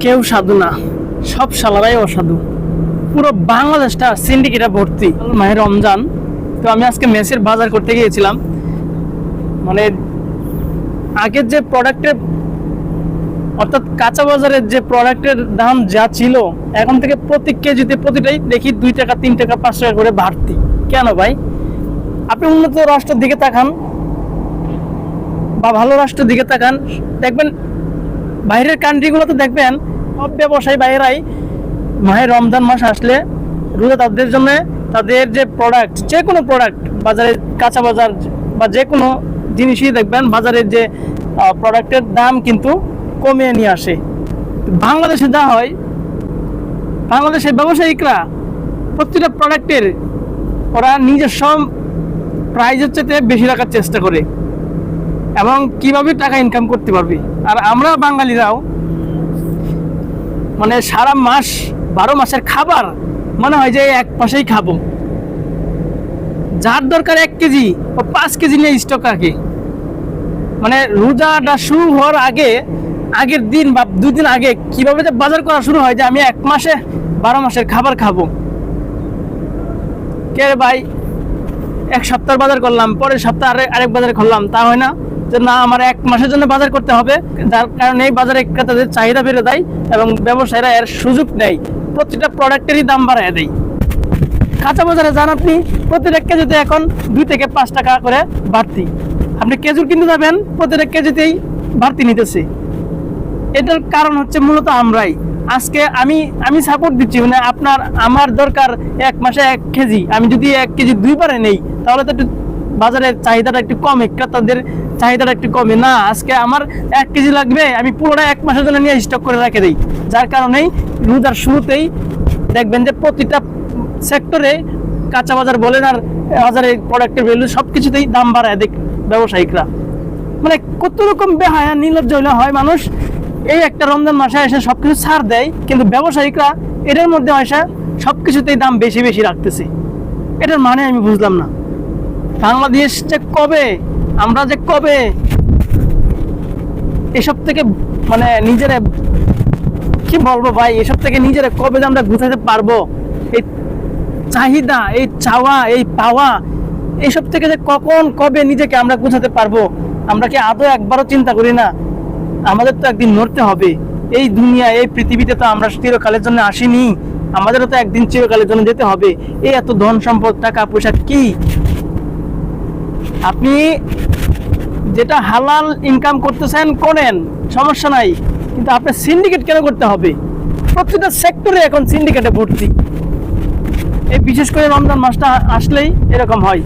কেউ সাধু না। সব সালারাই অসাধু। পুরো বাংলাদেশটা সিন্ডিকেটে ভর্তি। মাহে রমজান। তো আমি আজকে মেসের বাজার করতে গিয়েছিলাম। মানে আগের যে প্রোডাক্টের অর্থাৎ কাঁচা বাজারের যে প্রোডাক্টের দাম যা ছিল, এখন থেকে প্রতি কেজিতে প্রতিটাই দেখি দুই টাকা, তিন টাকা, পাঁচ টাকা করে বাড়তি। কেন ভাই? আপনি উন্নত রাষ্ট্রের দিকে তাকান বা ভালো রাষ্ট্রের দিকে তাকান। দেখবেন বাইরের কান্ট্রিগুলোতে দেখবেন, সব ব্যবসায়ী বাইরেরাই মাহে রমজান মাস আসলে রোজা তাদের জন্য তাদের যে প্রোডাক্ট যে কোনো প্রোডাক্ট বাজারে কাঁচা বাজার বা যে কোনো জিনিসই দেখবেন, বাজারের যে প্রোডাক্টের দাম কিন্তু কমিয়ে নিয়ে আসে। বাংলাদেশে যা হয়, বাংলাদেশের ব্যবসায়িকরা প্রতিটা প্রোডাক্টের ওরা নিজস্ব প্রাইজের চেয়ে বেশি রাখার চেষ্টা করে। এবং কীভাবে টাকা ইনকাম করতে পারবি? আর আমরা বাঙালিরাও মানে সারা মাস, বারো মাসের খাবার মনে হয় যে এক মাসেই খাব। যার দরকার এক কেজি ও পাঁচ কেজি নিয়ে স্টক রাখে। মানে রোজাটা শুরু হওয়ার আগে, আগের দিন বা দুই দিন আগে কীভাবে যে বাজার করা শুরু হয় যে আমি এক মাসে বারো মাসের খাবার খাব। কে ভাই? এক সপ্তাহ বাজার করলাম, পরের সপ্তাহ আরেক বাজার করলাম, তা হয় না? যে না, আমার এক মাসের জন্য বাজার করতে হবে। যার কারণে এই বাজারে ক্রেতাদের চাহিদা বেড়ে দেয় এবং ব্যবসায়ীরা এর সুযোগ নেয়। প্রতিটা প্রোডাক্টেরই দাম বাড়ায় দেয়। কাঁচা বাজারে যান আপনি প্রতিটা কেজিতে এখন দুই থেকে পাঁচ টাকা করে বাড়তি। আপনি কেজুর কিনতে যাবেন, প্রতিটা কেজিতেই বাড়তি নিতেছে। এটার কারণ হচ্ছে মূলত আমরাই। আজকে আমি আমি সাপোর্ট দিচ্ছি মানে আপনার, আমার দরকার এক মাসে এক কেজি। আমি যদি এক কেজি দুইবারে নেই, তাহলে তো একটু বাজারের চাহিদাটা একটু কমে, ক্রেতাদের চাহিদাটা একটু কমে। না, আজকে আমার এক কেজি লাগবে, আমি পুরোটা এক মাসের জন্য নিয়ে স্টক করে রেখে দিই। যার কারণেই রোজার শুরুতেই দেখবেন যে প্রতিটা সেক্টরে কাঁচা বাজার বলেন আর বাজারে প্রোডাক্টের ভ্যালু সব কিছুতেই দাম বাড়ায় দেখ ব্যবসায়িকরা। মানে কত রকম বেহায়া, নির্লজ্জ হইলে হয় মানুষ। এই একটা রমজান মাসে এসে সবকিছু ছাড় দেয়, কিন্তু ব্যবসায়িকরা এটার মধ্যে এসে সবকিছুতেই দাম বেশি বেশি রাখতেছে। এটার মানে আমি বুঝলাম না। বাংলাদেশ যে কবে? আমরা যে কবে? এসব থেকে মানে নিজেরা কি বলব ভাই? এসব থেকে নিজেরা কবে যে আমরা গুছাতে পারব? এই চাহিদা, এই চাওয়া, এই পাওয়া এইসব থেকে যে কখন, কবে নিজেকে আমরা গুছাতে পারব? আমরা কি আদৌ একবারও চিন্তা করি না? আমাদের তো একদিন মরতে হবে। এই দুনিয়া, এই পৃথিবীতে তো আমরা চিরকালের জন্য আসিনি। আমাদেরও তো একদিন চিরকালের জন্য যেতে হবে। এই এত ধন সম্পদ, টাকা, পয়সা কি? আপনি যেটা হালাল ইনকাম করতেছেন করেন, সমস্যা নাই। কিন্তু আপনার সিন্ডিকেট কেন করতে হবে? প্রত্যেকটা সেক্টরে এখন সিন্ডিকেটে ভর্তি। এই বিশেষ করে রমজান মাসটা আসলেই এরকম হয়।